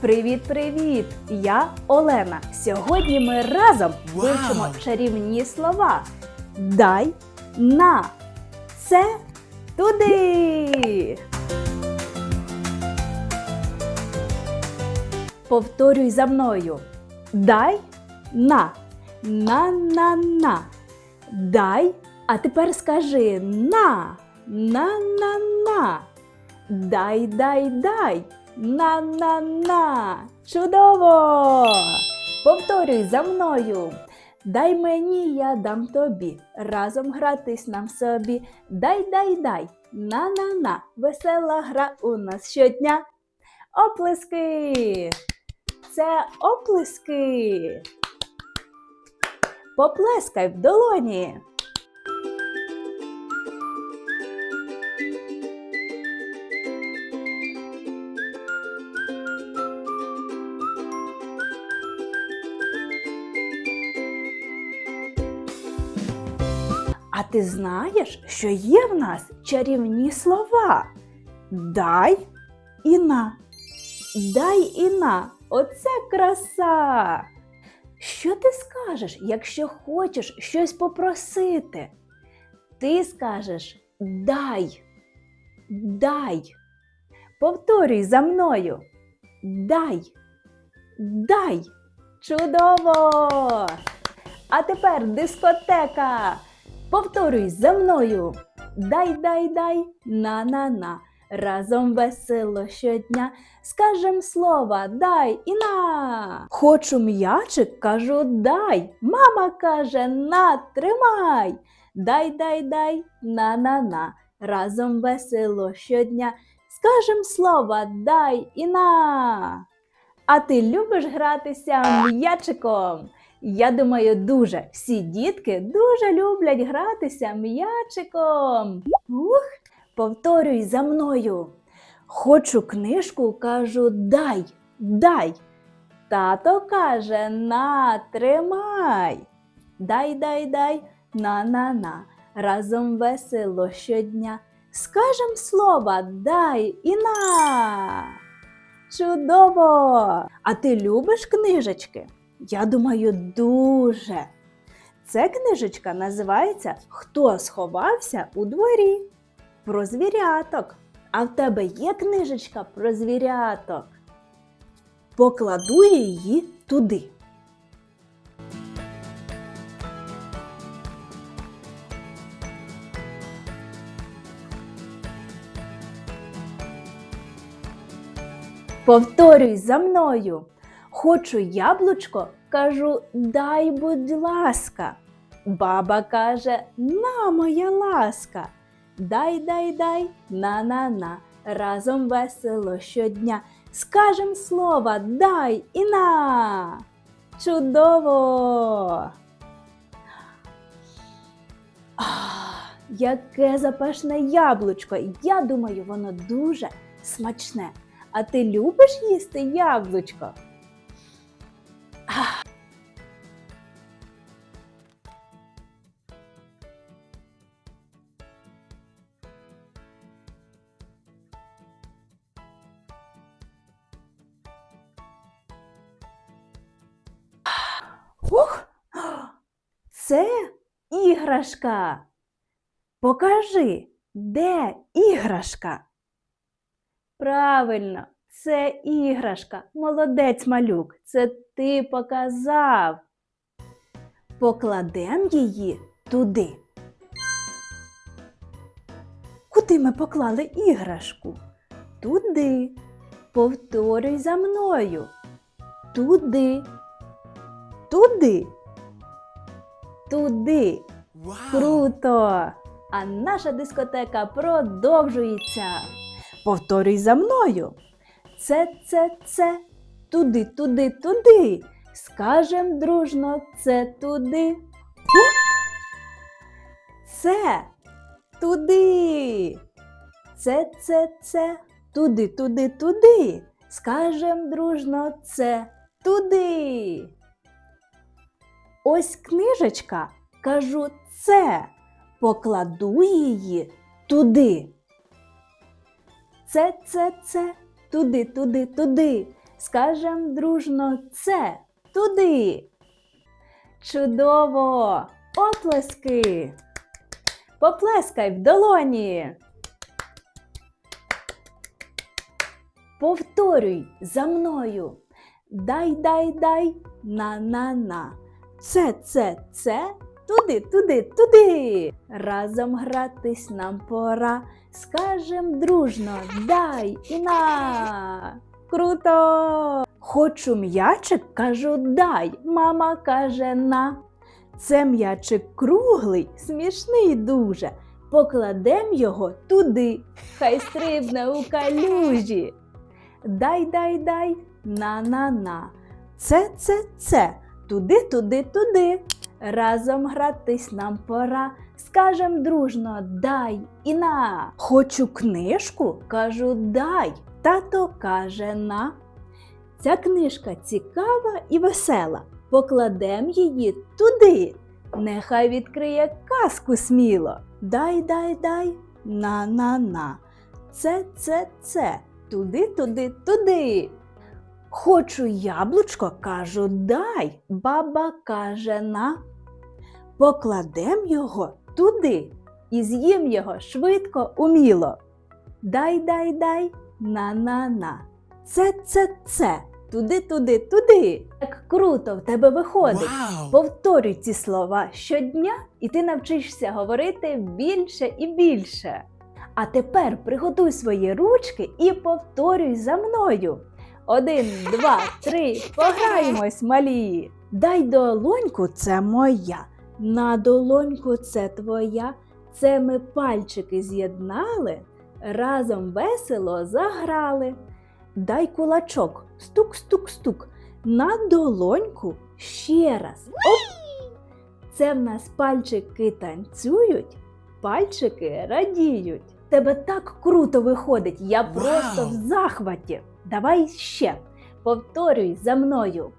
Привіт-привіт! Я Олена. Сьогодні ми разом Вау! вивчимо чарівні слова. Дай на це туди. Повторюй за мною. Дай на. На на на. Дай. А тепер скажи на. На на на. Дай, дай, дай. На на на. Чудово! Повторюй за мною. Дай мені, я дам тобі. Разом гратись нам собі. Дай, дай, дай. На на на. Весела гра у нас щодня. Оплески! Це оплески. Поплескай в долоні. А ти знаєш, що є в нас чарівні слова? Дай і на. Дай і на. Оце краса. Що ти скажеш, якщо хочеш щось попросити? Ти скажеш дай. Дай. Повторюй за мною. Дай. Дай. Чудово! А тепер дискотека. Повторюй за мною. Дай, дай, дай, на-на-на. Разом весело щодня. Скажем слова дай і на. Хочу м'ячик, кажу дай. Мама каже на, тримай. Дай, дай, дай, на-на-на. Разом весело щодня. Скажем слова дай і на. А ти любиш гратися м'ячиком? Я думаю, дуже всі дітки дуже люблять гратися м'ячиком. Ух, повторюй за мною. Хочу книжку, кажу дай, дай. Тато каже на, тримай. Дай, дай, дай, на, на, на. Разом весело щодня. Скажем слова дай і на. Чудово! А ти любиш книжечки? Я думаю, дуже. Ця книжечка називається Хто сховався у дворі? Про звіряток. А в тебе є книжечка про звіряток? Покладу її туди. Повторюй за мною. Хочу яблучко, кажу, дай, будь ласка. Баба каже, на моя ласка. Дай, дай, дай, на-на-на. Разом весело щодня. Скажем слова дай і на. Чудово! Яке запашне яблучко! Я думаю, воно дуже смачне. А ти любиш їсти яблучко? Це іграшка. Покажи, де іграшка? Правильно, це іграшка. Молодець малюк, це ти показав. Покладемо її туди. Куди ми поклали іграшку? Туди. Повторюй за мною. Туди. Туди. Туди. Круто! А наша дискотека продовжується. Повторюй за мною. Це, це, це. Туди, туди, туди. Скажем дружно, це туди. Це туди. Це, це, це. Туди, туди, туди. Скажем дружно, це туди. Ось книжечка, кажу, це. Покладу її туди. Це, це, це, туди, туди, туди. Скажем дружно це туди. Чудово! Оплески! Поплескай в долоні. Повторюй за мною. Дай, дай, дай, на, на, на. Це, це, це, туди, туди, туди. Разом гратись нам пора. Скажем дружно, дай і на. Круто! Хочу м'ячик, кажу дай. Мама каже на. Це м'ячик круглий, смішний дуже. Покладем його туди, хай стрибне у калюжі. Дай, дай, дай, на, на, на. Це, це, це, туди, туди, туди. Разом гратись нам пора. Скажем дружно дай і на. Хочу книжку, кажу дай. Тато каже на. Ця книжка цікава і весела. Покладем її туди. Нехай відкриє казку сміло. Дай, дай, дай, на, на, на. Це, це, це, туди, туди, туди. Хочу яблучко, кажу, дай. Баба каже на. Покладем його туди і з'їм його швидко, уміло. Дай, дай, дай, на, на, на. Це, це, це, туди, туди, туди. Як круто в тебе виходить. Wow. Повторюй ці слова щодня, і ти навчишся говорити більше і більше. А тепер приготуй свої ручки і повторюй за мною. Один, два, три, пограємось, малі. Дай долоньку це моя, на долоньку це твоя. Це ми пальчики з'єднали, разом весело заграли. Дай кулачок, стук-стук-стук, на долоньку ще раз. Оп! Це в нас пальчики танцюють, пальчики радіють. Тебе так круто виходить, я Вау! просто в захваті. Давай ще. Повторюй за мною.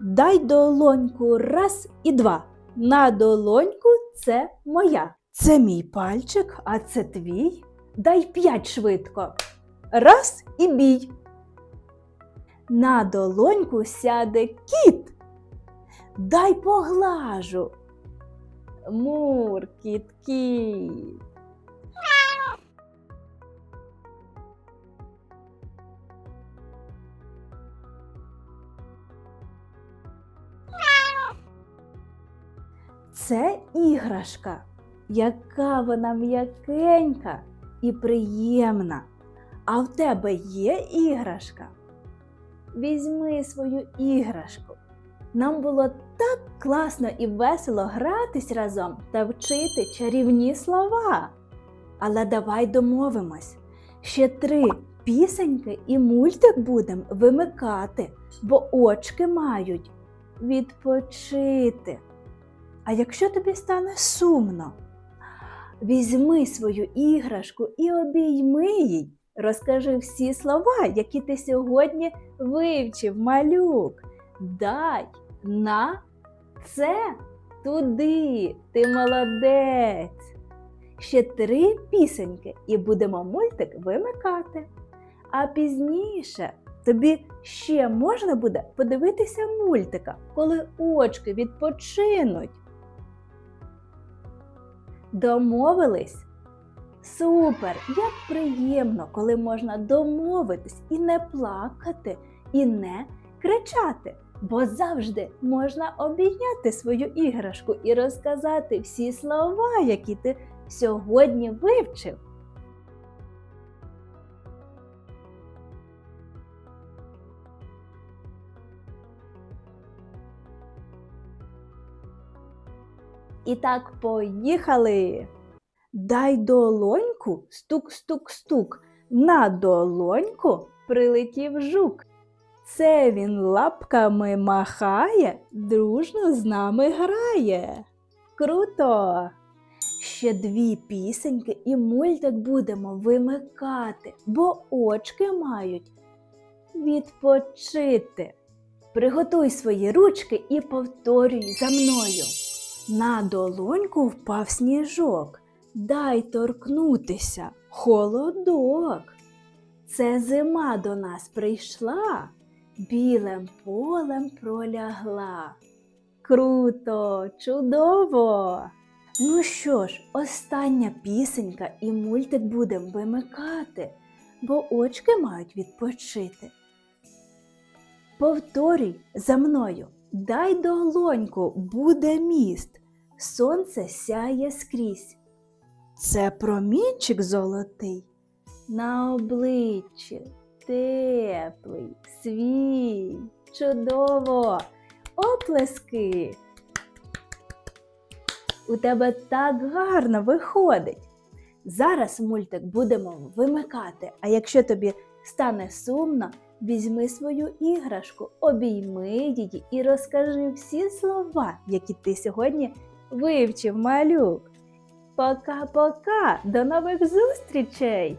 Дай долоньку раз і два. На долоньку це моя. Це мій пальчик, а це твій. Дай п'ять швидко. Раз і бій. На долоньку сяде кіт. Дай поглажу. Мур, кіт, кіт. Це іграшка, яка вона м'якенька і приємна. А в тебе є іграшка? Візьми свою іграшку. Нам було так класно і весело гратись разом та вчити чарівні слова. Але давай домовимось. Ще три пісеньки і мультик будемо вимикати, бо очки мають відпочити. А якщо тобі стане сумно, візьми свою іграшку і обійми їй. Розкажи всі слова, які ти сьогодні вивчив, малюк. Дай на це туди. Ти молодець. Ще три пісеньки і будемо мультик вимикати. А пізніше тобі ще можна буде подивитися мультика, коли очки відпочинуть. Домовились? Супер! Як приємно, коли можна домовитись і не плакати, і не кричати. Бо завжди можна обійняти свою іграшку і розказати всі слова, які ти сьогодні вивчив. І так поїхали. Дай долоньку, стук-стук-стук. На долоньку прилетів жук. Це він лапками махає, дружно з нами грає. Круто! Ще дві пісеньки і мультик будемо вимикати, бо очки мають відпочити. Приготуй свої ручки і повторюй за мною. На долоньку впав сніжок. Дай торкнутися холодок. Це зима до нас прийшла, білим полем пролягла. Круто, чудово! Ну що ж, остання пісенька і мультик будемо вимикати, бо очки мають відпочити. Повторюй за мною, дай долоньку, буде міст, сонце сяє скрізь. Це промінчик золотий на обличчі, теплий, свій, чудово, оплески. У тебе так гарно виходить. Зараз мультик будемо вимикати, а якщо тобі стане сумно, візьми свою іграшку, обійми її і розкажи всі слова, які ти сьогодні вивчив малюк. Пока-пока, до нових зустрічей!